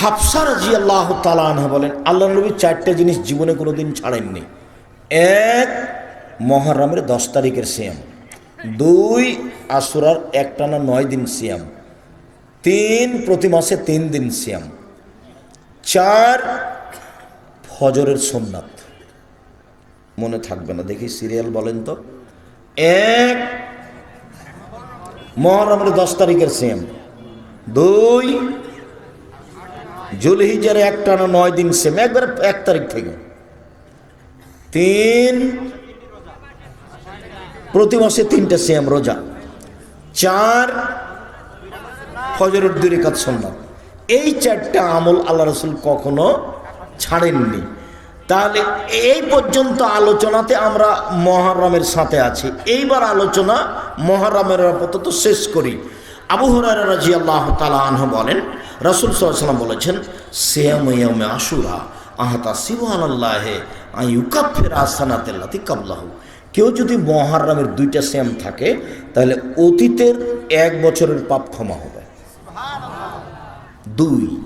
হাফসা রাজি আল্লাহ তালানহা বলেন আল্লাহ নবী চারটে জিনিস জীবনে কোনো দিন ছাড়েননি। এক, মহরমের দশ তারিখের সিয়াম। দুই আশুরার একটানা নয় দিন সিয়াম। তিন, প্রতি মাসে তিন দিন সিয়াম। চার, ফজরের সোমনাথ। মনে থাকবে না, দেখি সিরিয়াল বলেন তো। এক, মহরমের দশ তারিখের সিয়াম। দুই জুলহিজার একটানা নয় দিন সেম, একবার এক তারিখ থেকে। তিন, প্রতি মাসে তিনটা সেম রোজা। চার, ফজরের দুই রেখাত সন্ন্যাত এই চারটা আমল আল্লাহ রসুল কখনো ছাড়েননি। তাহলে এই পর্যন্ত আলোচনাতে আমরা মহারামের সাথে আছি। এইবার আলোচনা মহারামের আপাতত শেষ করি। আবু হরার রাজি আল্লাহ তালা আনহ বলেন রসুল সাল্লাম বলেছেন, সেয়ামে আশুরা, আহতা সিবহান আল্লাহে আইউকাফের আসানাতেল্লাতি কাবলাহু। কেউ যদি মহারামের দুইটা শ্যাম থাকে, তাহলে অতীতের এক বছরের পাপ ক্ষমা হবে। দুই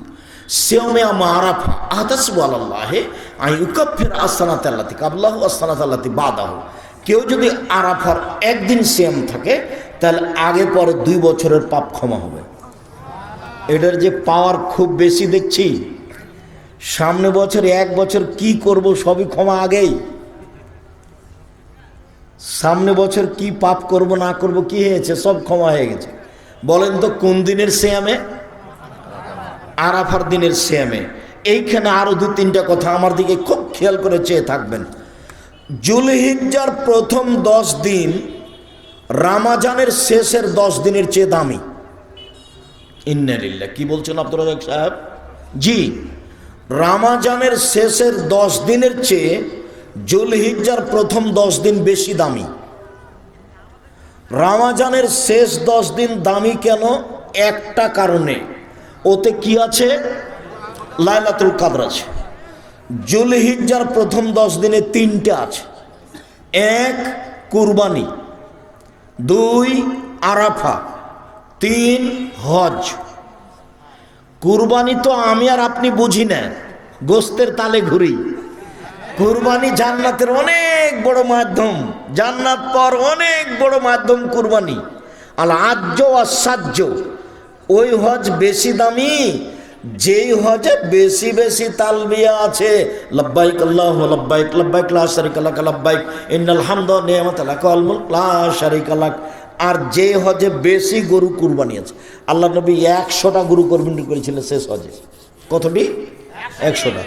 সেওমে আরাফা আহতাসবু আল্লাহে আই উকাফের আসানাত আল্লাতি কাবলাহু আসানাত আল্লাতি বাদাহু। কেউ যদি আরাফার একদিন সেম থাকে, তাহলে আগে পরে দুই বছরের পাপ ক্ষমা হবে। এটার যে পাওয়ার খুব বেশি দেখছি। সামনে বছর, এক বছর কি করব সবই ক্ষমা আগেই। সামনে বছর কি পাপ করব, না করব, কি হয়েছে, সব ক্ষমা হয়ে গেছে। বলেন তো, কোন দিনের শ্যামে? আরাফার দিনের শ্যামে। এইখানে আরও দু তিনটা কথা আমার দিকে খুব খেয়াল করে চেয়ে থাকবেন। জুলহিজ্জার প্রথম দশ দিন, রামাজানের শেষের দশ দিনের চেয়ে দামি। ইন্নারিল্লা কি বলছেন আব্দুল রাজাক সাহেব? জি, রামাজানের শেষের দশ দিনের চেয়ে জুলহিজ্জার প্রথম দশ দিন বেশি দামি। রামাজানের শেষ দশ দিন দামি কেন? একটা কারণে। ওতে কি আছে? লাইলাতুল কাদর আছে। জুলহিজ্জার প্রথম দশ দিনে তিনটে আছে। এক, কুরবানি। দুই, আরাফা। তিন হজ। কুরবানি তো আমি আর আপনি বুঝি না। গোস্তের তালে ঘুরি। কুরবানি জান্নাতের অনেক বড় মাধ্যম। জান্নাত পর অনেক বড় মাধ্যম কুরবানি। আল আজ্য আসাহ্য ওই হজ বেশি দামি, যেই হজে বেশি বেশি তালবিয়া আছে। লব্বাইক আল্লাহ লব্বাইক লব্বাইক লা শারিক লাক, লব্বাইক ইন্নাল হামদ নিয়ামত লাক মুলক, লা শারিক লাক। আর যে হজে বেশি গরু কুরবানি আছে। আল্লাহ নবী একশোটা গরু কুরবানি করেছিলেন শেষ হজে। কতটি? একশোটা।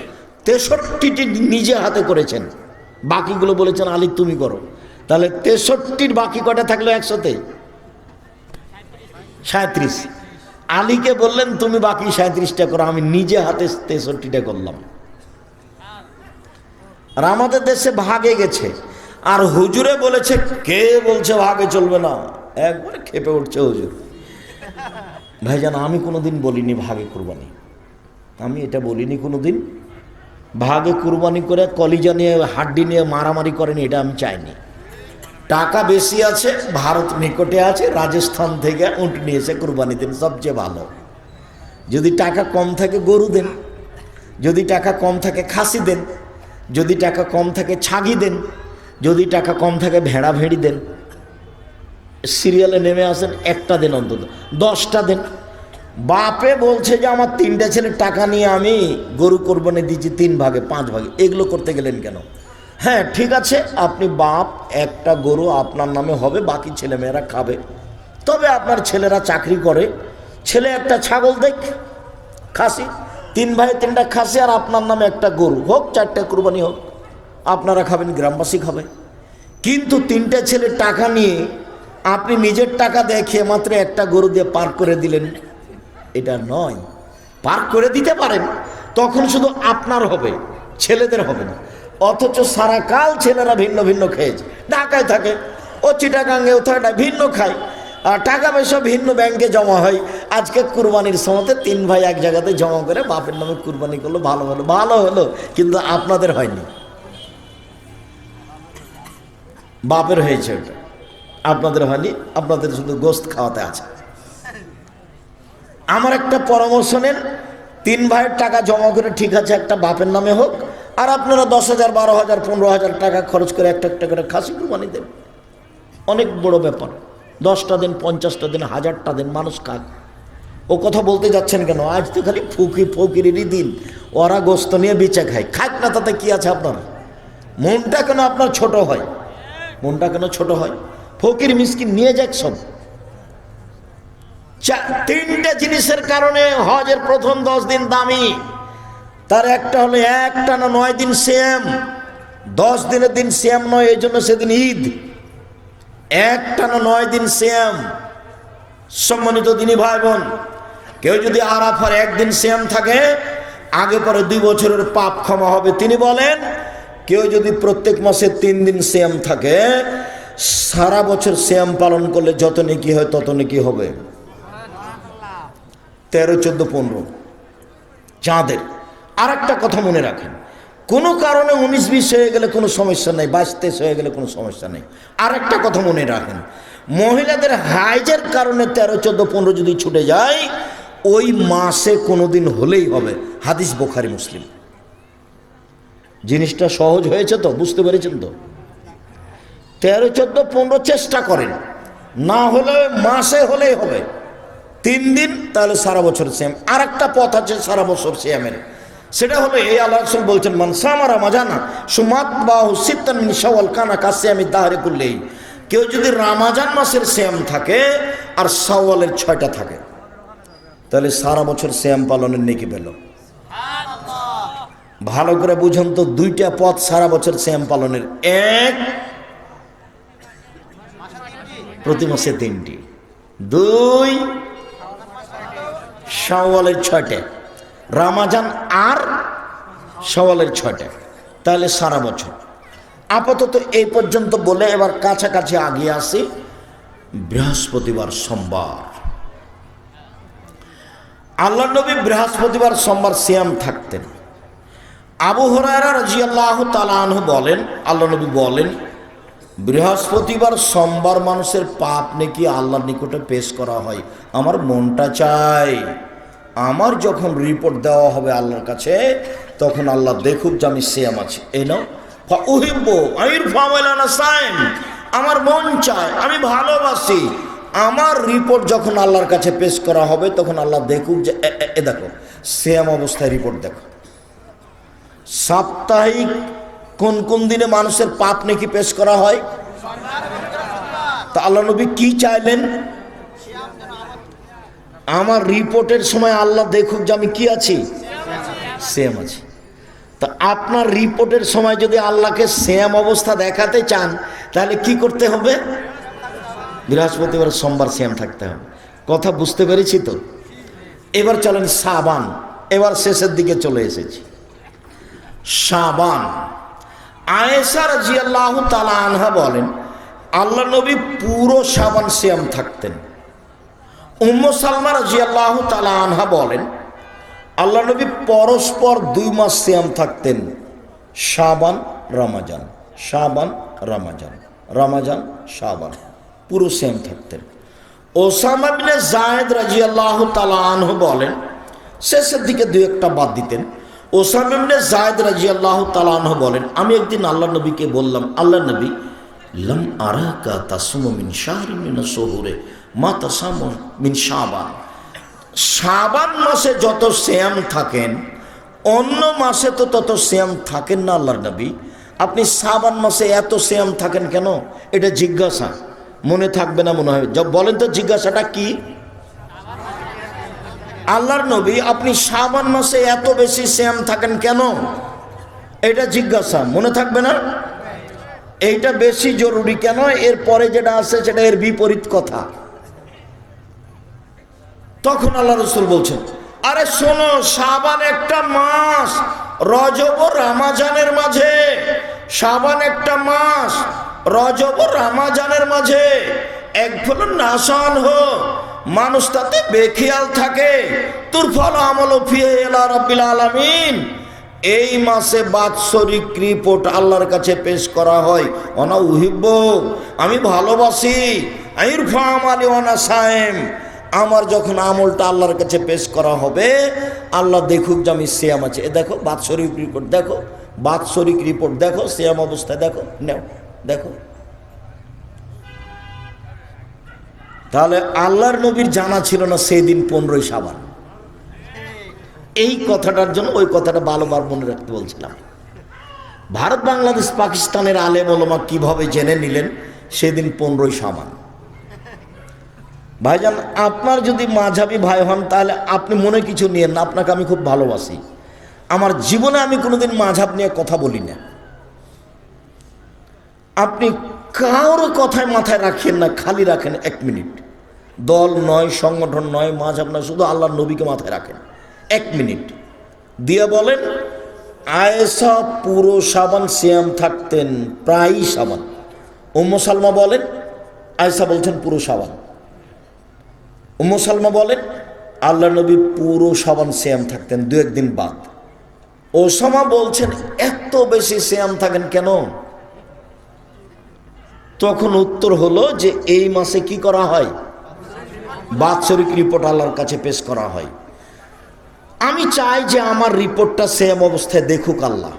তেষট্টিটি নিজে হাতে করেছেন। বাকিগুলো বলেছেন, আলী, তুমি করো। তাহলে তেষট্টির বাকি কটা থাকল একশোতে? সাঁত্রিশ। আলীকে বললেন, তুমি বাকি সাঁত্রিশটা করো। আমি নিজে হাতে তেষট্টিটা করলাম। আর আমাদের দেশে ভাগে গেছে। আর হুজুরে বলেছে, কে বলছে ভাগে চলবে না? একবারে খেপে উঠছে হুজুর। ভাইজান, আমি কোনোদিন বলিনি ভাগে কুরবানি। আমি এটা বলিনি কোনোদিন। ভাগে কুরবানি করে কলিজা নিয়ে, হাড্ডি নিয়ে মারামারি করেনি, এটা আমি চাইনি। টাকা বেশি আছে, ভারত নিকটে আছে, রাজস্থান থেকে উঁট নিয়ে এসে কুরবানি দেন, সবচেয়ে ভালো। যদি টাকা কম থাকে, গরু দেন। যদি টাকা কম থাকে, খাসি দেন। যদি টাকা কম থাকে, ছাগি দেন। যদি টাকা কম থাকে ভেড়া ভেড়ি দেন। সিরিয়ালে নেমে আসেন, একটা দিন অন্তত, দশটা দিন। বাপে বলছে যে, আমার তিনটা ছেলের টাকা নিয়ে আমি গরু কোরবানি দিচ্ছি তিন ভাগে, পাঁচ ভাগে। এগুলো করতে গেলেন কেন? হ্যাঁ ঠিক আছে, আপনি বাপ, একটা গরু আপনার নামে হবে, বাকি ছেলেমেয়েরা খাবে। তবে আপনার ছেলেরা চাকরি করে। ছেলে একটা ছাগল দেখ, খাসি। তিন ভাই তিনটা খাসি আর আপনার নামে একটা গরু। হোক, চারটা কুরবানি হোক, আপনারা খাবেন, গ্রামবাসী খাবে। কিন্তু তিনটা ছেলে টাকা নিয়ে আপনি নিজের টাকা দেখিয়ে মাত্র একটা গরু দিয়ে পার করে দিলেন। এটা নয়। পার করে দিতে পারেন, তখন শুধু আপনার হবে, ছেলেদের হবে না। অথচ সারা কাল ছেলেরা ভিন্ন ভিন্ন খেয়েছে ঢাকায় থাকে, ও চিটাগাঙ্গেও থাকে, ভিন্ন খায়। আর টাকা পয়সা ভিন্ন ব্যাংকে জমা হয়। আজকে কুরবানির সময়তে তিন ভাই এক জায়গাতে জমা করে বাপের নামে কুরবানি করল, ভালো হলো ভালো হলো, কিন্তু আপনাদের হয়নি। বাপের হয়েছে ওটা। আপনাদের হয়নি আপনাদের শুধু গোস্ত খাওয়াতে আছে। আমার একটা পরামর্শ নেন, তিন ভাইয়ের টাকা জমা করে ঠিক আছে, একটা বাপের নামে হোক, আর আপনারা দশ হাজার, বারো হাজার, পনেরো হাজার টাকা খরচ করে একটা একটা করে খাসি কুরবানি দেন। অনেক বড় ব্যাপার। দশটা দিন, পঞ্চাশটা দিন, হাজারটা দিন মানুষ খাক। ও কথা বলতে যাচ্ছেন কেন? আজ তো খালি ফুকি ফকিরেরই দিন। ওরা গোস্ত নিয়ে বেঁচে খায়। খাক না তাতে কি আছে আপনার? মনটা কেন আপনার ছোট হয়? মনটা কেন ছোট হয়? ফকির মিসকিন নিয়ে যাক সব। তিনটে জিনিসের কারণে হজের প্রথম দশ দিন দামি। তার একটা হলো একটা না নয় দিন সেম দশ দিনের দিন সেম নয়, এই জন্য সেদিন ঈদ। একটা না নয় দিন সেম সম্মানিত দিনী ভাই বোন কেউ যদি আরাফার একদিন সেম থাকে, আগে পরে দুই বছরের পাপ ক্ষমা হবে। তিনি বলেন, কেউ যদি প্রত্যেক মাসে তিন দিন সেম থাকে সারা বছর শ্যাম পালন করলে যত নেকি হয় তত নেকি হবে। তেরো, চোদ্দ, পনেরো। চাঁদের আর একটা কথা মনে রাখেন, কোনো কারণে উনিশ, বিশ হয়ে গেলে কোনো সমস্যা নেই, বাইশ, তেইশ হয়ে গেলে কোনো সমস্যা নেই। আর একটা কথা মনে রাখেন, মহিলাদের হাইজের কারণে তেরো, চোদ্দ, পনেরো যদি ছুটে যায়, ওই মাসে কোনো দিন হলেই হবে। হাদিস বোখারি, মুসলিম। জিনিসটা সহজ হয়েছে তো? বুঝতে পেরেছেন তো? তেরো, চোদ্দ, পনেরো চেষ্টা করেন। না হলে মাসে হলেই হবে। তিন দিন, তাহলে সারা বছর সেম আর একটা পথ আছে সারা বছর সেমের সেটা হলো এই আল্লাহ রসুল বলছেন মানসামারা মাজানা সুমাত বাহু সিত্তান মিন শাওয়াল কানা কাছে আমি তাহারে করলেই কেউ যদি রামাজান মাসের শ্যাম থাকে, আর শাওয়ালের ছয়টা থাকে, তাহলে সারা বছর শ্যাম পালনের নেকি পেল। ভালো করে বুঝুন তো, দুইটা পথ সারা বছর শ্যাম পালনের। এক প্রতি মাসে তিনটি। দুই শাওয়ালের ছয়টা। রামাজান আর শাওয়ালের ছয়টা। তাহলে সারা বছর। আপাতত এই পর্যন্ত বলে এবার কাছাকাছি আগিয়ে আসি। বৃহস্পতিবার সোমবার। আল্লাহ নবী বৃহস্পতিবার সোমবার সিয়াম থাকতেন। আবু হরায়রা রাজিয়াল্লাহ তালাহ বলেন, আল্লাহ নবী বলেন বৃহস্পতিবার সোমবার মানুষের পাপ নাকি আল্লাহর নিকটে পেশ করা হয়। আমার মনটা চাই। আমার যখন রিপোর্ট দেওয়া হবে আল্লাহর কাছে, তখন আল্লাহ দেখুক যে আমি সেম আছি। এই নাও। আমির মন চায়, আমি ভালোবাসি। আমার রিপোর্ট যখন আল্লাহর কাছে পেশ করা হবে, তখন আল্লাহ দেখুক যে, এ দেখো সেম অবস্থায় রিপোর্ট দেখো। সাপ্তাহিক কোন কোন দিনে মানুষের পাপ নাকি পেশ করা হয়? তা আল্লাহ নবী কি চাইলেন? আমার রিপোর্টের সময় আল্লাহ দেখুক যে আমি কি আছি। সেম আছি। তা আপনার রিপোর্টের সময় যদি আল্লাহকে সেম অবস্থা দেখাতে চান, তাহলে কি করতে হবে? বৃহস্পতিবার, সোমবার সেম থাকতে হবে। কথা বুঝতে পেরেছি তো? এবার চলেন সাবান। এবার শেষের দিকে চলে এসেছি। সাবান। আয়েশা রাজিয়াল্লাহ তালা আনহা বলেন আল্লাহ নবী পুরো সাবান সিয়াম থাকতেন। উম্ম সালমা রাজিয়াল্লাহ তালা আনহা বলেন আল্লাহ নবী পরস্পর দুই মাস সিয়াম থাকতেন, সাবান, রমাজান সাবান, রমাজান রমাজান, সাবান, পুরো সিয়াম থাকতেন। ওসামা বিনে জায়েদ রাজিয়াল্লাহ তালা আনহু বলেন, শেষের দিকে দু একটা বাদ দিতেন। ওসাম ইবনে জায়দ রাজিয়াল্লাহ তালাহ বলেন, আমি একদিন আল্লাহ নবীকে বললাম আল্লাহ নবী, লম আরাকা তাসুম মিন শাহরি মা তাসাম মিন শাবান। শাবান মাসে যত শ্যাম থাকেন, অন্য মাসে তো তত শ্যাম থাকেন না আল্লাহর নবী। আপনি শ্রাবান মাসে এত শ্যাম থাকেন কেন? এটা জিজ্ঞাসা। মনে থাকবে না, মনে হয় বলেন তো জিজ্ঞাসাটা কি? আল্লাহর নবী, আপনি শ্রাবণ মাসে এত বেশি শ্যাম থাকেন কেন? এটা জিজ্ঞাসা, মনে থাকবে না? এইটা বেশি জরুরি কেন? এর পরে যেটা আছে সেটা এর বিপরীত কথা। তখন আল্লাহ রসুল বলছেন, আরে শোনো সাবান একটা মাস, রজব রামাজানের মাঝে সাবান একটা মাস, রজব রামাজানের মাঝে, এক ফলন নাসান হো মানুষ তাতে বেখিয়াল থাকে। তোর ফল আমল ফিয়ে এলা রব্বিল আলামিন। এই মাসে বাৎসরিক রিপোর্ট আল্লাহর কাছে পেশ করা হয়। অনা উহিব্ব, আমি ভালোবাসি। আইর ফাম আলী অনা সায়েম। আমার যখন আমলটা আল্লাহর কাছে পেশ করা হবে, আল্লাহ দেখুক যে আমি শ্যাম আছে। এ দেখো, বাৎসরিক রিপোর্ট দেখো। বাৎসরিক রিপোর্ট দেখো শ্যাম অবস্থায়, দেখো, নেও, দেখো। তাহলে আল্লাহর নবীর জানা ছিল না সেই দিন পনেরোই সাবান এই কথাটার জন্য ওই কথাটা ভালোবার মনে রাখতে বলছিলাম। ভারত, বাংলাদেশ, পাকিস্তানের আলেম ওলমা কীভাবে জেনে নিলেন সেদিন পনেরোই সাবান ভাইজান, আপনার যদি মাঝাবি ভাই হন, তাহলে আপনি মনে কিছু নিয়েন না, আপনাকে আমি খুব ভালোবাসি। আমার জীবনে আমি কোনোদিন মাঝাব নিয়ে কথা বলি না। আপনি কারোর কথায় মাথায় রাখেন না, খালি রাখেন এক মিনিট। দল নয়, সংগঠন নয় মাঝাব নয় শুধু আল্লাহর নবীকে মাথায় রাখেন। এক মিনিট। দিয়ে বলেন আয়েসা পুরো সাবান শ্যাম থাকতেন, প্রায়ই সাবান। উম্ম সালমা বলেন আয়েসা বলছেন পুরো সাবান। উম্ম সালমা বলেন, আল্লাহ নবী পুরো সাবান শ্যাম থাকতেন, দু একদিন বাদ। ওসামা বলছেন, এত বেশি শ্যাম থাকেন কেন? তখন উত্তর হলো যে, এই মাসে কি করা হয়? বাৎসরিক রিপোর্ট আল্লাহর কাছে পেশ করা হয়। আমি চাই যে আমার রিপোর্টটা সেম অবস্থায় দেখুক আল্লাহ।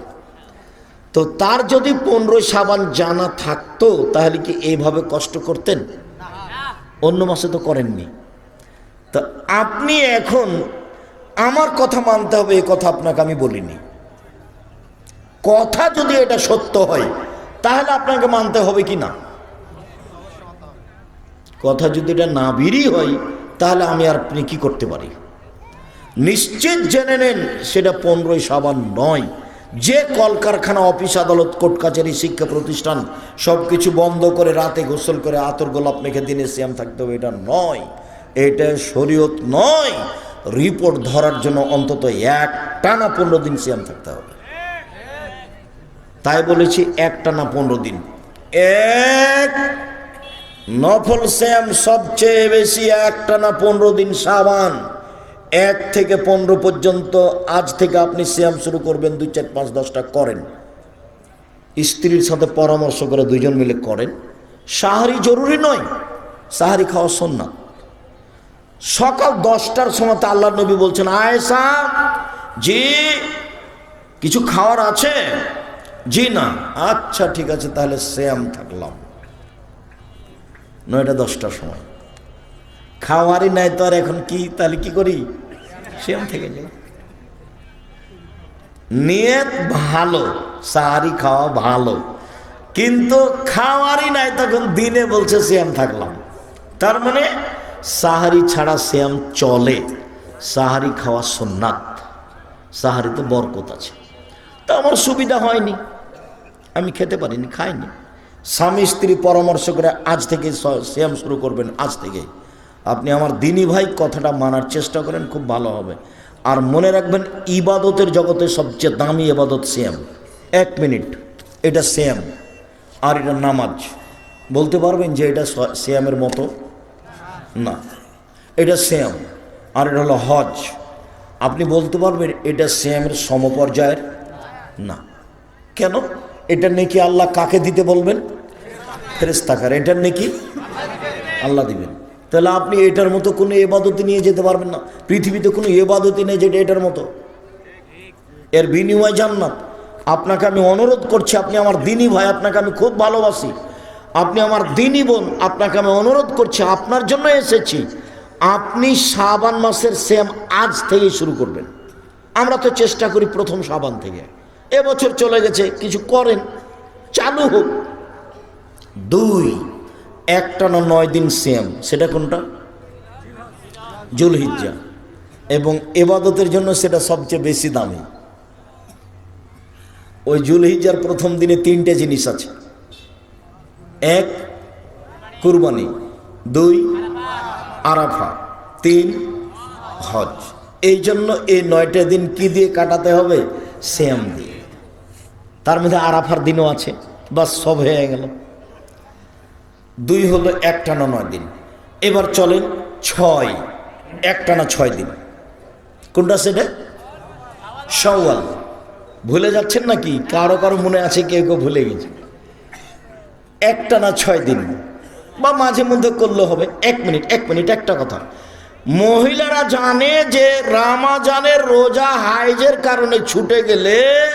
তো তার যদি পনেরোই সাবান জানা থাকতো, তাহলে কি এইভাবে কষ্ট করতেন? অন্য মাসে তো করেননি। তো আপনি এখন আমার কথা মানতে হবে, এ কথা আপনাকে আমি বলিনি। কথা যদি এটা সত্য হয়, তাহলে আপনাকে মানতে হবে কি না? কথা যদি এটা না বিড়ি হয়, তাহলে আমি আর আপনি কী করতে পারি? নিশ্চিত জেনে নেন, সেটা পনেরোই সাবান নয়। যে কলকারখানা, অফিস আদালত কোর্ট কাছারি শিক্ষা প্রতিষ্ঠান সব কিছু বন্ধ করে রাতে গোসল করে আতর গোলাপ মেখে দিনে সিয়াম থাকতে হবে, এটা নয়। এটা শরীয়ত নয়। রিপোর্ট ধরার জন্য অন্তত এক টানা পনেরো দিন সিয়াম থাকতে হবে। তাই বলেছি এক টানা পনেরো দিন। এক নফল শ্যাম সবচেয়ে বেশি একটানা পনেরো দিন সাবান? এক থেকে পনেরো পর্যন্ত, আজ থেকে আপনি শ্যাম শুরু করবেন, দুই, চার, পাঁচ, দশটা করেন। স্ত্রীর সাথে পরামর্শ করে দুজন মিলে করেন। সাহারি জরুরি নয়, সাহারি খাওয়া সন্না সকাল দশটার সময় তো আল্লাহ নবী বলছেন আয়েসা জি, কিছু খাওয়ার আছে? জি না। আচ্ছা ঠিক আছে, তাহলে শ্যাম থাকলাম। নয়টা দশটার সময়। খাওয়ারই নাই তো আর এখন কি, তাহলে কি করি? সেম থেকে যাই। নিয়ত ভালো, সাহারি খাওয়া ভালো। কিন্তু খাওয়ারই নাই, তখন দিনে বলছে শ্যাম থাকলাম। তার মানে সাহারি ছাড়া শ্যাম চলে। সাহারি খাওয়া সোননাথ সাহারিতে বরকত আছে। তা আমার সুবিধা হয়নি। আমি খেতে পারিনি, খাইনি। স্বামী স্ত্রী পরামর্শ করে আজ থেকে শ্যাম শুরু করবেন, আজ থেকে। আপনি আমার দিনী ভাই কথাটা মানার চেষ্টা করেন, খুব ভালো হবে। আর মনে রাখবেন, ইবাদতের জগতে সবচেয়ে দামি ইবাদত শ্যাম এক মিনিট, এটা শ্যাম আর এটা নামাজ। বলতে পারবেন যে এটা শ্যামের মতো? না, এটা শ্যাম আর এটা হলো হজ। আপনি বলতে পারবেন, এটা শ্যামের সমপর্যায়ের? না। কেন? এটা নাকি আল্লাহ কাকে দিতে বলবেন? ফেরেস্তাকার এটার নাকি? আল্লাহ দিবেন। তাহলে আপনি এটার মতো কোনো এবাদতি নিয়ে যেতে পারবেন না। পৃথিবীতে কোনো এবাদতি নেই যেটা এটার মতো। এর বিনিময় জান্নাত। আপনাকে আমি অনুরোধ করছি, আপনি আমার দিনই ভাই, আপনাকে আমি খুব ভালোবাসি। আপনি আমার দিনই বোন, আপনাকে আমি অনুরোধ করছি, আপনার জন্য এসেছি। আপনি সাবান মাসের সেম আজ থেকেই শুরু করবেন। আমরা তো চেষ্টা করি প্রথম সাবান থেকে। এবছর চলে গেছে, কিছু করেন। চালু হোক। দুই একটা না নয় দিন সেম সেটা কোনটা? জুলহিজ্জা। এবং এবাদতের জন্য সেটা সবচেয়ে বেশি দামি। ওই জুলহিজ্জার প্রথম দিনে তিনটে জিনিস আছে। এক, কুরবানি। দুই, আরাফা। তিন, হজ। এই জন্য এই নয়টা দিন কি দিয়ে কাটাতে হবে? শ্যাম দিয়ে। তার মধ্যে আরাফার দিনও আছে। বাস সব হয়ে গেল। দুই হলো একটানা নয় দিন। এবার চলেন ছয়, একটানা ছয় দিন। কোনটা সেটা? সওয়াল ভুলে যাচ্ছেন নাকি? কারও কারও মনে আছে, কেউ কেউ ভুলে গেছে। একটানা ছয় দিন। বা মাঝে মধ্যে করলে হবে। এক মিনিট এক মিনিট, একটা কথা। মহিলারা জানে যে রামাজানের রোজা হাইজের কারণে ছুটে গেলে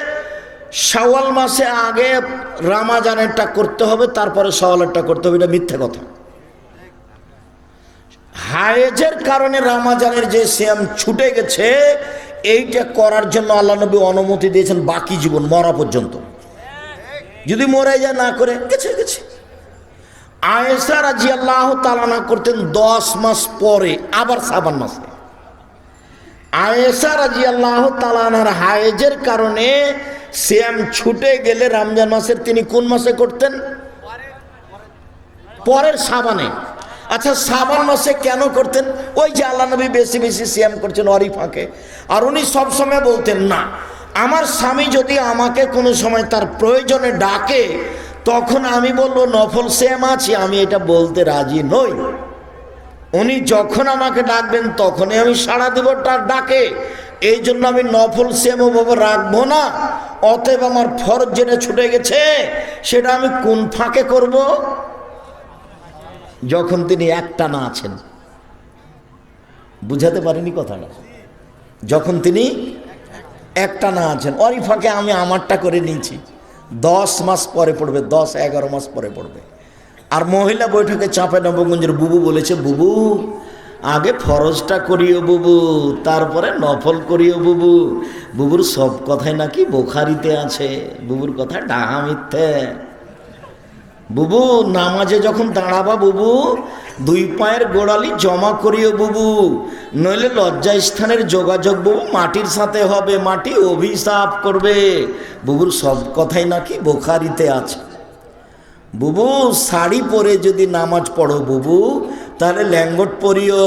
শাওয়াল মাসে আগে রামাজানেরটা করতে হবে, তারপরে সওয়ালেরটা করতে হবে, এটা মিথ্যে কথা। হায়েজের কারণে রামাজানের যে শ্যাম ছুটে গেছে, এইটা করার জন্য আল্লাহ নবী অনুমতি দিয়েছেন বাকি জীবন, মরা পর্যন্ত। যদি মরে যায়, না করে, গেছে গেছে। আয়েসা রাজি আল্লাহ তালানা করতেন দশ মাস পরে, আবার সাবান মাসে। আয়েসা রাজি আল্লাহ তালানার হায়েজের কারণে শ্যাম ছুটে গেলে রমজান মাসের তিনি কোন মাসে করতেন? পরের সাবানে। আচ্ছা সাবান মাসে কেন করতেন? ওই যে আল্লাহ নবী বেশি বেশি সিয়াম করছেন অরি ফাঁকে আর উনি সবসময় বলতেন, না, আমার স্বামী যদি আমাকে কোনো সময় তার প্রয়োজনে ডাকে, তখন আমি বলব, নফল শ্যাম আছি, আমি এটা বলতে রাজি নই। উনি যখন আমাকে ডাকবেন, তখনই আমি সাড়া দেব তার ডাকে। এই জন্য আমি নফল শ্যাম ওভাবে রাখব না। অতএব আমার ফরজ যেটা ছুটে গেছে, সেটা আমি কোন ফাঁকে করব? যখন তিনি একটা না আছেন। বুঝাতে পারিনি কথাটা। যখন তিনি একটা না আছেন ওরই ফাঁকে আমি আমারটা করে নিয়েছি। দশ মাস পরে পড়বে, দশ, এগারো মাস পরে পড়বে। আর মহিলা বৈঠকে চাঁপে নবগঞ্জের বুবু বলেছে, বুবু আগে ফরজটা করিও বুবু, তারপরে নফল করিও বুবু। বুবুর সব কথাই নাকি বোখারিতে আছে, বুবুর কথা ডাহা মিথ্যে। বুবু, নামাজে যখন দাঁড়াবা বুবু, দুই পায়ের গোড়ালি জমা করিও বুবু। নইলে লজ্জা স্থানের যোগাযোগ বুবু মাটির সাথে হবে, মাটি অভিশাপ করবে। বুবুর সব কথাই নাকি বোখারিতে আছে। বুবু, শাড়ি পরে যদি নামাজ পড়ো বুবু তাহলে ল্যাঙ্গট পরিও।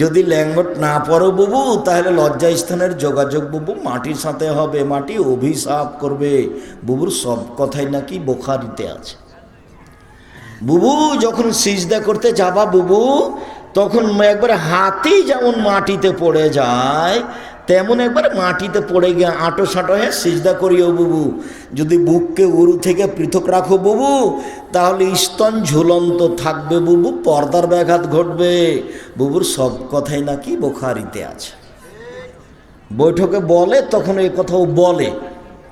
যদি ল্যাঙ্গট না পরো বুবু, তাহলে লজ্জা স্থানের যোগাযোগ বুবু মাটির সাথে হবে, মাটি অভিশাপ করবে। বুবুর সব কথাই নাকি বোখারিতে আছে। বুবু, যখন সিজদা করতে যাবা বুবু, তখন একবার হাতি যেমন মাটিতে পড়ে যায় তেমন একবার মাটিতে পড়ে গিয়ে আঁটো সাঁটো হয়ে সিজদা করিও বুবু। যদি বুককে উরু থেকে পৃথক রাখো বুবু, তাহলে স্তন ঝুলন্ত থাকবে বুবু, পর্দার ব্যাঘাত ঘটবে। বুবুর সব কথাই নাকি বোখারিতে আছে। বৈঠকে বলে, তখন এই কথাও বলে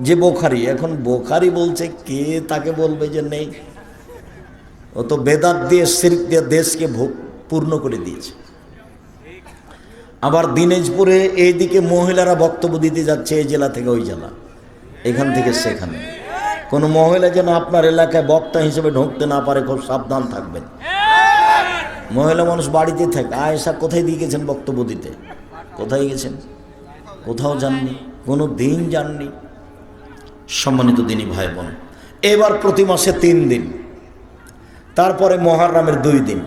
যে বোখারি। এখন বোখারি বলছে, কে তাকে বলবে যে নেই? ও তো বেদাত দিয়ে সিল্ক দিয়ে দেশকে পূর্ণ করে দিয়েছে। আবার দিনাজপুরে এইদিকে মহিলারা বক্তব্য দিতে যাচ্ছে এই জেলা থেকে ওই জেলা। এখান থেকে সেখানে। কোনো মহিলা যেন আপনার এলাকায় বক্তা হিসেবে ঢুকতে না পারে, খুব সাবধান থাকবেন। মহিলা মানুষ বাড়িতে থাকে। আয়েশা কোথায় দিয়ে গেছেন বক্তব্য দিতে? কোথায় গেছেন? কোথাও যাননি, কোনো দিন যাননি। সম্মানিত দিনী ভাই বোন এবার প্রতি মাসে তিন দিন। তারপরে মহারামের দুই দিন।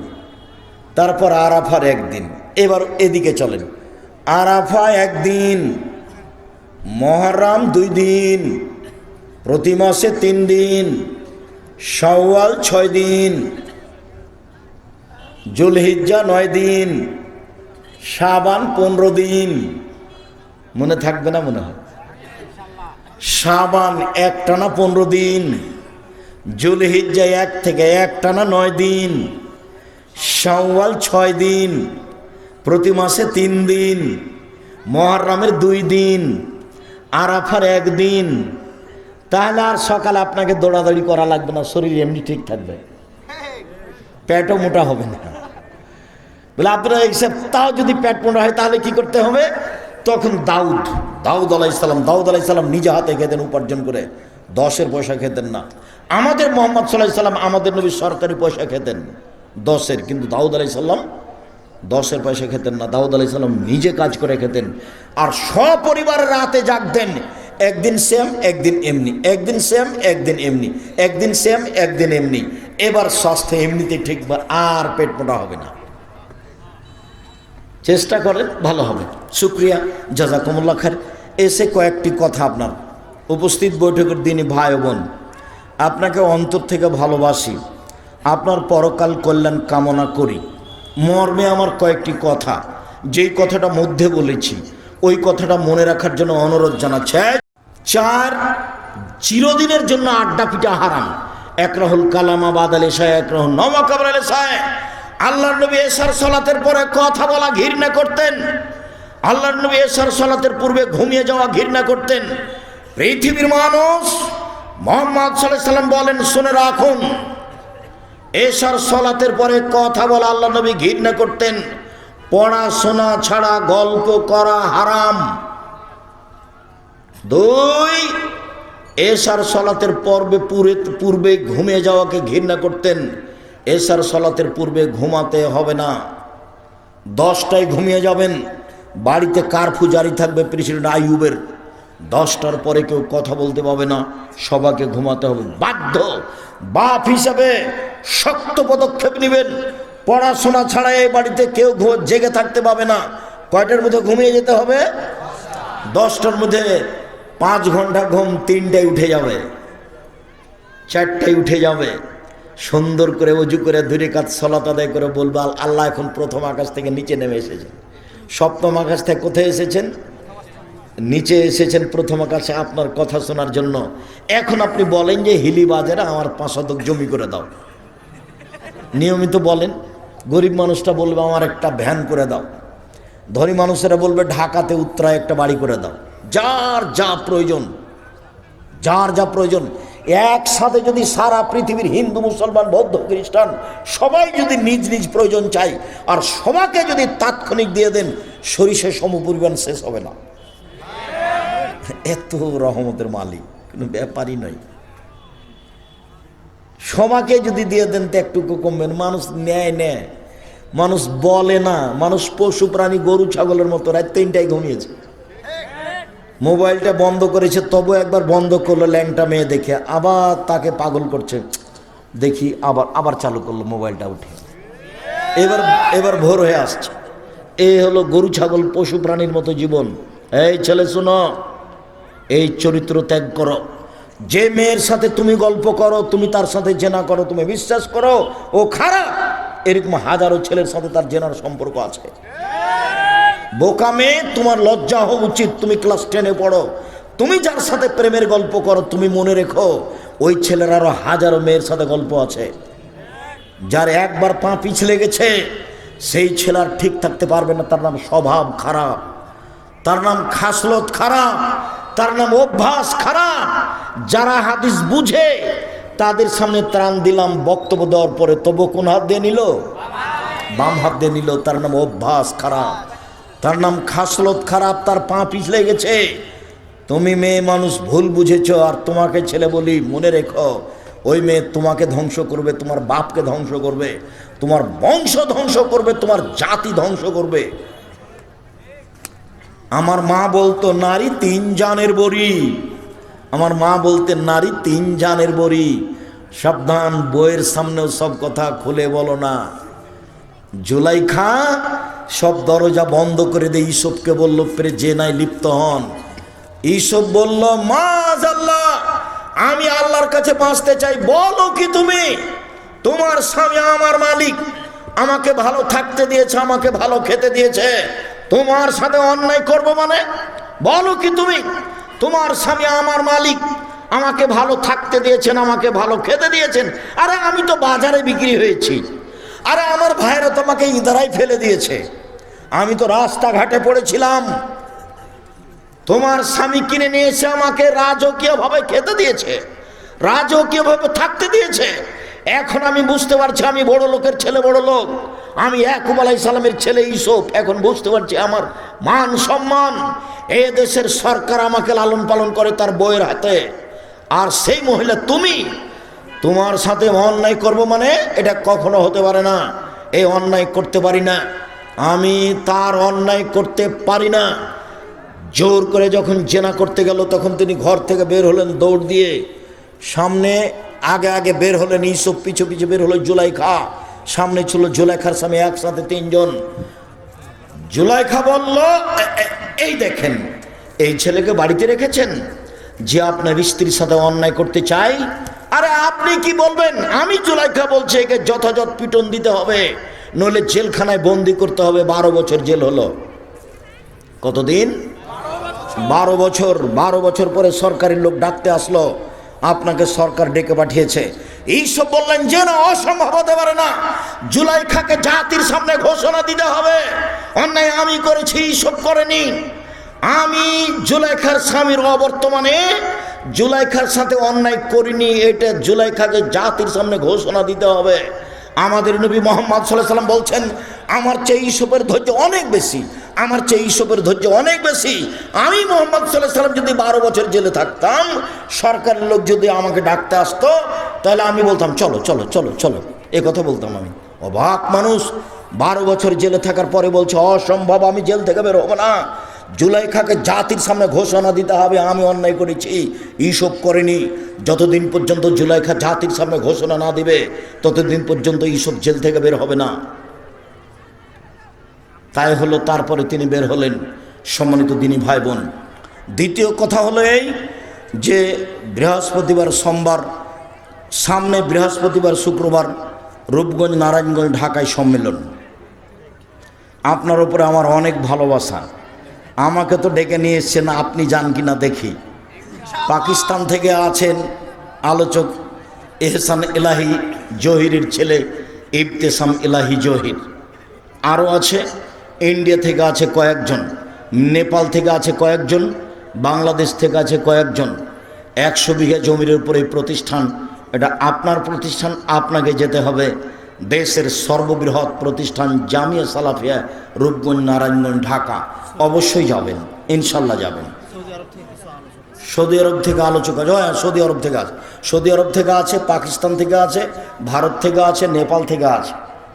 তারপর আরাফার একদিন। এবার এদিকে চলেন। আরাফা একদিন, মহারাম দুই দিন, প্রতি মাসে তিন দিন সওয়াল ছয় দিন, জুলহিজ্জা নয় দিন সাবান পনেরো দিন। মনে থাকবে না মনে হয়? সাবান একটানা পনেরো দিন, জুলহিজ্জা এক থেকে একটানা নয় দিন, শাওয়াল ছয় দিন। প্রতি মাসে তিন দিন, মহরমের দুই দিন, আরাফার একদিন তাহলে আর সকালে আপনাকে দৌড়াদৌড়ি করা লাগবে না, শরীর এমনি ঠিক থাকবে। পেটও মোটা হবে না। বলে আপনারা এই সপ্তাহ যদি পেট মোটা হয়, তাহলে কি করতে হবে? তখন দাউদ দাউদ আলাইসাল্লাম দাউদ আলাইসাল্লাম নিজে হাতে খেতেন, উপার্জন করে। দশের পয়সা খেতেন না। আমাদের মোহাম্মদ সাল্লাহ সাল্লাম আমাদের নবী সরকারি পয়সা খেতেন, দশের। কিন্তু দাউদ আলাইসাল্লাম দশের পয়সা খেতেন না, দাউদ আলাইসাল্লাম নিজে কাজ করে খেতেন। আর সপরিবারের রাতে জাগতেন, একদিন সেম একদিন এমনি, একদিন সেম একদিন এমনি, একদিন সেম একদিন এমনি। এবার স্বাস্থ্য এমনিতে ঠিক আর পেট মোটা হবে না। চেষ্টা করেন, ভালো হবে। শুক্রিয়া জাজাকুমুল্লা খার এসে কয়েকটি কথা আপনার। উপস্থিত বৈঠকের দিনই ভাই বোন, আপনাকে অন্তর থেকে ভালোবাসি। আপনার পরকাল কল্যাণ কামনা করি। মর্মে আমার কয়েকটি কথা। যেই কথাটা মধ্যে বলেছি, ওই কথাটা মনে রাখার জন্য অনুরোধ জানাচ্ছে। চার, চিরদিনের জন্য আড্ডা হারাম। এক রাহুল কালামাবাদ আলী এক রাহুল নমা কাবর আলী সাহেব আল্লাহ নবী এসার সলাতের পরে কথা বলা ঘৃণা করতেন। আল্লাহ নবী এসার সলাতের পূর্বে ঘুমিয়ে যাওয়া ঘৃণা করতেন। পৃথিবীর মানুষ মোহাম্মদ সাল্লাহ সাল্লাম বলেন, শুনে রাখুন এসার সলাতের পরে কথা বলা আল্লাহ নবী ঘৃণা করতেন। পড়াশোনা ছাড়া গল্প করা হারাম। দুই এসার সলাতের পর্বে পূর্বে পূর্বে ঘুমিয়ে যাওয়াকে ঘৃণা করতেন। এসার সলাতের পূর্বে ঘুমাতে হবে না। দশটায় ঘুমিয়ে যাবেন। বাড়িতে কারফু জারি থাকবে প্রেসিডেন্ট আইয়ুবের। দশটার পরে কেউ কথা বলতে পাবে না সবাকে ঘুমাতে হবে। বাধ্য। বাপ হিসাবে শক্ত পদক্ষেপ নেবেন। পড়াশোনা ছাড়া এই বাড়িতে কেউ জেগে থাকতে পাবে না। কয়টার মধ্যে ঘুমিয়ে যেতে হবে? দশটার মধ্যে পাঁচ ঘণ্টা ঘুম তিনটায় উঠে যাবে। চারটায় উঠে যাবে। সুন্দর করে উজু করে দূরে কাজ সলাত আদায় করে বলব আল- আল্লাহ এখন প্রথম আকাশ থেকে নিচে নেমে এসেছেন। সপ্তম আকাশ থেকে কোথায় এসেছেন? নিচে এসেছেন প্রথম আকাশে আপনার কথা শোনার জন্য। এখন আপনি বলেন যে হিলি বাজারে আমার পাঁচ শতক জমি করে দাও। নিয়মিত বলেন, গরিব মানুষটা বলবে আমার একটা ভ্যান করে দাও। ধনী মানুষেরা বলবে ঢাকাতে উত্তরায় একটা বাড়ি করে দাও। যার যা প্রয়োজন, যার যা প্রয়োজন, একসাথে যদি সারা পৃথিবীর হিন্দু, মুসলমান, বৌদ্ধ, খ্রিস্টান সবাই যদি নিজ নিজ প্রয়োজন চাই আর সবাইকে যদি তাৎক্ষণিক দিয়ে দেন, সরিষে সমপরিমাণ শেষ হবে না। এত রহমতের মালিক, কোনো ব্যাপারই নয় সবাকে যদি দিয়ে দেন তো একটু কমবেন। মানুষ নেয় নেয় মানুষ বলে না, মানুষ পশু প্রাণী, গরু, ছাগলের মতো রাত তিনটায় ঘুমিয়েছে। মোবাইলটা বন্ধ করেছে, তবু একবার বন্ধ করল ল্যাংটা মেয়ে দেখে, আবার তাকে পাগল করছে। দেখি আবার আবার চালু করল মোবাইলটা উঠে। এবার এবার ভোর হয়ে আসছে। এ হলো গরু, ছাগল, পশু, প্রাণীর মতো জীবন। এই ছেলে, শোনো। এই চরিত্র ত্যাগ করো। যে মেয়ের সাথে তুমি গল্প করো, তুমি তার সাথে জেনা করো, তুমি বিশ্বাস করো, ও খারাপ। এরকম হাজারো ছেলের সাথে তার জেনার সম্পর্ক আছে। বোকা মেয়ে, তোমার লজ্জা হওয়া উচিত, তুমি ক্লাস টেনে পড়ো। তুমি যার সাথে প্রেমের গল্প করো, তুমি মনে রেখো, ওই ছেলের আরও হাজারো মেয়ের সাথে গল্প আছে। যার একবার পা পিছলে গেছে, সেই ছেলে আর ঠিক থাকতে পারবে না, তার নাম স্বভাব খারাপ। তার নাম খাসলত খারাপ। তার নাম অভ্যাস খারাপ। যারা হাদিস বুঝে, তাদের সামনে ত্রাণ দিলাম, বক্তব্য দেওয়ার পরে তবু কোন হাত দিয়ে নিল? বাম হাত দিয়ে নিল, তার নাম অভ্যাস খারাপ। তার নাম খাসলত খারাপ, তার পা পিছলে গেছে। তুমি মেয়ে মানুষ, ভুল বুঝেছ, আর তোমাকে ছেলে বলি, মনে রেখো, ওই মেয়ে তোমাকে ধ্বংস করবে, তোমার বাপকে ধ্বংস করবে, তোমার বংশ ধ্বংস করবে, তোমার জাতি ধ্বংস করবে। আমার মা বলতো, নারী তিন জানের বড়ি। আমার মা বলতেন নারী তিন জানের বড়ি। সাবধান, বইয়ের সামনেও সব কথা খুলে বলো না। জুলাই জুলাইখা, সব দরজা বন্ধ করে দিয়ে ইসবকে বলল প্রে যে নাই লিপ্ত হন। ইসব বলল মা আল্লাহ আমি আল্লাহর কাছে বাঁচতে চাই। বলো কি তুমি? তোমার স্বামী আমার মালিক। আমাকে ভালো থাকতে দিয়েছে, আমাকে ভালো খেতে দিয়েছে। তোমার সাথে অন্যায় করব মানে? বলো কি তুমি? তোমার স্বামী আমার মালিক। আমাকে ভালো থাকতে দিয়েছেন, আমাকে ভালো খেতে দিয়েছেন। আরে আমি তো বাজারে বিক্রি হয়েছি। আরে আমার ভাইরা তোমাকে ইদারাই ফেলে দিয়েছে। আমি তো রাস্তাঘাটে পড়েছিলাম। তোমার স্বামী কিনে নিয়ে এসে আমাকে রাজকীয়ভাবে খেতে দিয়েছে। রাজকীয়ভাবে থাকতে দিয়েছে। এখন আমি বুঝতে পারছি আমি বড় লোকের ছেলে বড় লোক আমি ইয়াকুব আলাই সালামের ছেলে ইসব এখন বুঝতে পারছি আমার মান সম্মান। এ দেশের সরকার আমাকে লালন পালন করে তার বইয়ের হাতে। আর সেই মহিলা তুমি, তোমার সাথে অন্যায় করব মানে এটা কখনো হতে পারে না। এই অন্যায় করতে পারি না। আমি তার অন্যায় করতে পারি না। জোর করে যখন জেনা করতে গেল, তখন তিনি ঘর থেকে বের হলেন দৌড় দিয়ে। সামনে আগে আগে বের হলেন ইসব পিছু পিছু বের হলো জুলাইখা। সামনে ছিল জুলাইখার সামনে একসাথে তিনজন। জুলাইখা বলল, "এ- এ- এই দেখেন, এই ছেলেকে বাড়িতে রেখেছেন? যে আপনার স্ত্রীর সাথে অন্যায় করতে চাই? আরে আপনি কি বলবেন? আমি জুলাইখা বলছি, একে যথাযথ পিটন দিতে হবে। নইলে জেলখানায় বন্দি করতে হবে, বারো বছর জেল হলো। কতদিন? বারো বছর। বারো বছর পরে সরকারি লোক ডাকতে আসলো, আপনাকে সরকার ডেকে পাঠিয়েছে। এইসব বললেন যে না অসম্ভব হতে পারে না। জুলাইখাকে জাতির সামনে ঘোষণা দিতে হবে। অন্যায় আমি করেছি, এইসব করেনি। আমি জুলাইখার স্বামীর অবর্তমানে জুলাইখার সাথে অন্যায় করিনি, এটা জুলাইখাকে জাতির সামনে ঘোষণা দিতে হবে। আমাদের নবী মোহাম্মদ সাল্লাম বলছেন, আমার চেয়ে ইসবের ধৈর্য অনেক বেশি, আমার চেয়ে ইসবের ধৈর্য অনেক বেশি। আমি মোহাম্মদ সাল্লাহ সাল্লাম যদি বারো বছর জেলে থাকতাম, সরকারের লোক যদি আমাকে ডাকতে আসতো তাহলে আমি বলতাম, চলো চলো চলো চলো। এ কথা বলতাম আমি। অবাক মানুষ, বারো বছর জেলে থাকার পরে বলছে, অসম্ভব, আমি জেল থেকে বের হব না। জুলাইখাকে জাতির সামনে ঘোষণা দিতে হবে, আমি অন্যায় করেছি। এইসব করেনি। যতদিন পর্যন্ত জুলাইখা জাতির সামনে ঘোষণা না দিবে, ততদিন পর্যন্ত এইসব জেল থেকে বের হবে না। তাই হলো তারপরে তিনি বের হলেন সম্মানিত দিনী ভাই বোন। দ্বিতীয় কথা হলো এই যে বৃহস্পতিবার সোমবার সামনে বৃহস্পতিবার শুক্রবার রূপগঞ্জ, নারায়ণগঞ্জ, ঢাকায় সম্মেলন। আপনার উপরে আমার অনেক ভালোবাসা। আমাকে তো ডেকে নিয়ে এসছেন, আপনি যান কি না দেখি। পাকিস্তান থেকে আছেন আলোচক এহসান এলাহি জহিরের ছেলে ইবতেসাম এলাহি জহির। আরও আছে, ইন্ডিয়া থেকে আছে কয়েকজন, নেপাল থেকে আছে কয়েকজন, বাংলাদেশ থেকে আছে কয়েকজন। একশো বিঘা জমির উপরে প্রতিষ্ঠান এটা আপনার প্রতিষ্ঠান আপনাকে যেতে হবে। দেশের সর্ববৃহৎ প্রতিষ্ঠান জামিয়া সালাফিয়া রূপগঞ্জ নারায়ণগঞ্জ ঢাকা। অবশ্যই যাবেন ইনশাল্লাহ যাবেন। সৌদি আরব থেকে আলোচক আছে। হ্যাঁ সৌদি আরব থেকে আছে। সৌদি আরব থেকে আছে পাকিস্তান থেকে আছে ভারত থেকে আছে নেপাল থেকে আছে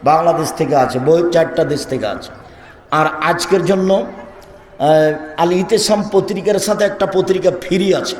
বাংলাদেশ থেকে আছে বই চারটা দেশ থেকে আছে। আর আজকের জন্য আল ইতেসাম পত্রিকার সাথে একটা পত্রিকা ফ্রি আছে।